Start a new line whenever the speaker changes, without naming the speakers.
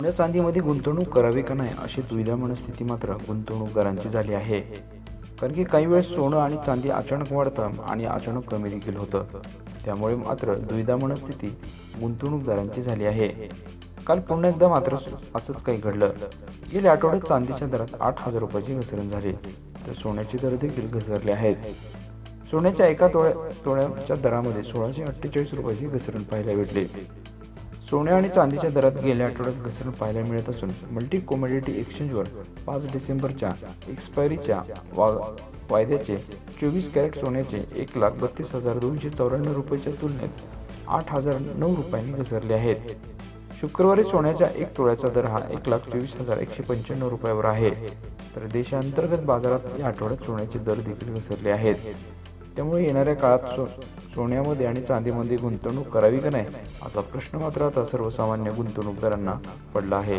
सोन्या चांदीमध्ये गुंतवणूक करावी का नाही अशी दुविधा मनस्थिती मात्र गुंतवणूकदारांची झाली आहे. कारण की काही वेळेस सोनं आणि चांदी अचानक वाढतं आणि अचानक कमी देखील होतं. त्यामुळे मात्र दुविधा मनस्थिती गुंतवणूकदारांची झाली आहे. काल पुन्हा एकदा मात्र असंच काही घडलं. गेल्या आठवड्यात चांदीच्या दरात आठ हजार रुपयाची घसरण झाली. तर सोन्याचे दर देखील घसरले आहेत. सोन्याच्या एका तोळ्या तोळ्याच्या दरामध्ये सोळाशे अठ्ठेचाळीस रुपयाची घसरण पाहायला भेटली. सोन्या आणि चांदीच्या दरात गेल्या आठवड्यात घसरण पाहायला मिळत असून मल्टी कॉमोडिटी एक्सचेंजवर पाच डिसेंबरच्या एक्सपायरीच्या वा वायद्याचे चोवीस कॅरेट सोन्याचे एक लाख बत्तीस हजार दोनशे चौऱ्याण्णव रुपयाच्या तुलनेत आठ हजार नऊ रुपयांनी घसरले आहेत. शुक्रवारी सोन्याच्या एक तोळ्याचा दर हा एक लाख चोवीस हजार एकशे पंच्याण्णव रुपयावर आहे. तर देशांतर्गत बाजारात या आठवड्यात सोन्याचे दर देखील घसरले आहेत. त्यामुळे येणाऱ्या काळात सो सोन्यामध्ये आणि चांदीमध्ये गुंतवणूक करावी का नाही असा प्रश्न मात्र आता सर्वसामान्य गुंतवणूकदारांना पडला आहे.